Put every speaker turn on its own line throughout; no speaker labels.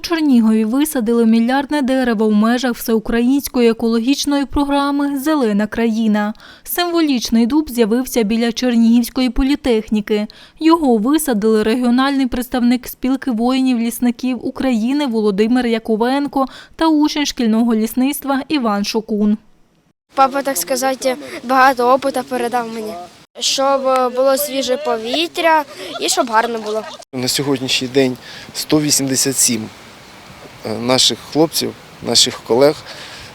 Чернігові висадили мільярдне дерево в межах всеукраїнської екологічної програми Зелена країна. Символічний дуб з'явився біля Чернігівської політехніки. Його висадили регіональний представник спілки воїнів-лісників України Володимир Яковенко та учень шкільного лісництва Іван Шокун.
Папа, так сказати, багато опиту передав мені, щоб було свіже повітря і щоб гарно було.
На сьогоднішній день 187 е, наших хлопців, наших колег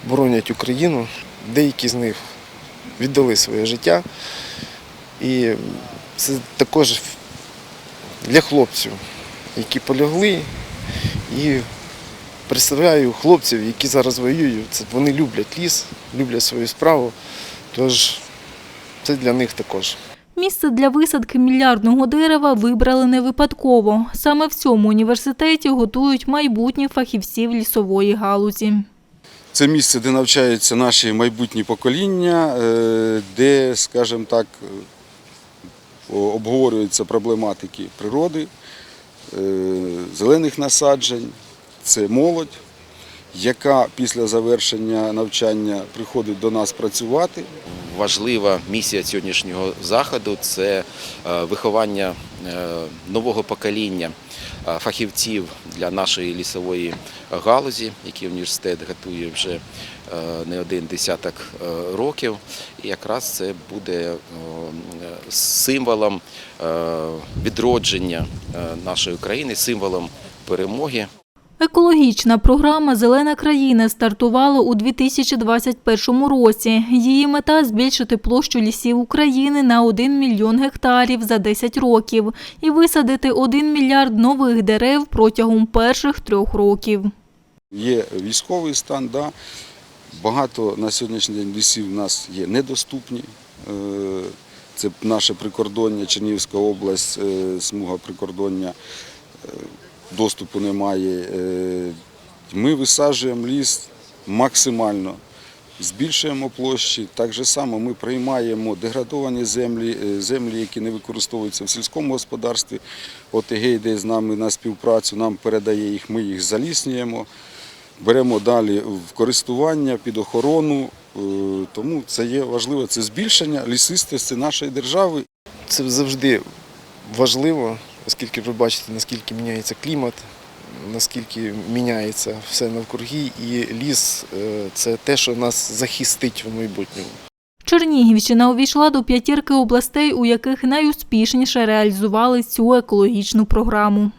боронять Україну. Деякі з них віддали своє життя. І це також для хлопців, які полягли. І представляю хлопців, які зараз воюють. Це Вони люблять ліс, люблять свою справу. Тож це для них також.
Місце для висадки мільярдного дерева вибрали не випадково. Саме в цьому університеті готують майбутніх фахівців лісової галузі.
Це місце, де навчаються наші майбутні покоління, е, де, скажімо так, обговорюються проблематики природи, е, зелених насаджень. Це молодь, яка після завершення навчання приходить до нас працювати.
Важлива місія сьогоднішнього заходу це е, виховання е, нового покоління е, фахівців для нашої лісової галузі, які університет готує вже не один десяток років. І якраз це буде символом відродження нашої країни, символом перемоги.
Екологічна програма Зелена країна стартувала у 2021 році. Її мета збільшити площу лісів України на 1 мільйон гектарів за 10 років і висадити 1 мільярд нових дерев протягом перших трьох років.
Є військовий стан, да. багато на сьогоднішній день лісів у нас є недоступні. Е, Це наше прикордоння, Чернігівська область, е, смуга прикордоння, е, доступу немає. Е, Ми висаджуємо ліс максимально, збільшуємо площі. Так же само ми приймаємо деградовані землі, е, землі, які не використовуються в сільському господарстві. ОТГ йде з нами на співпрацю, нам передає їх, ми їх заліснюємо беремо далі в користування під охорону. Е, Тому це є важливо. Це збільшення лісистості нашої держави.
Це завжди важливо, оскільки ви бачите, наскільки міняється клімат, наскільки міняється все навкруги, і ліс е, це те, що нас захистить в майбутньому.
Чернігівщина увійшла до п'ятірки областей, у яких найуспішніше реалізували цю екологічну програму.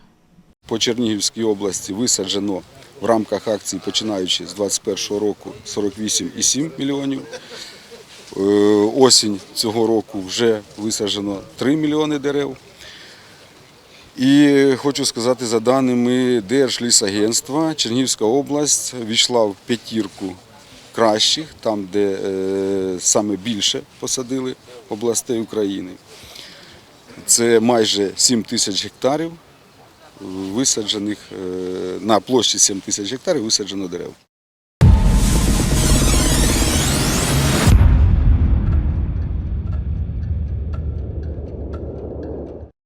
По Чернігівській області висаджено в рамках акції, починаючи з 2021 року, 48,7 мільйонів. Е, Осінь цього року вже висаджено 3 мільйони дерев. І хочу сказати, за даними Держлісагентства, Чернігівська область війшла в п'ятірку кращих, там, де е, саме більше посадили областей України. Це майже 7 тисяч гектарів висаджених е, на площі 7 тисяч гектарів висаджено дерев.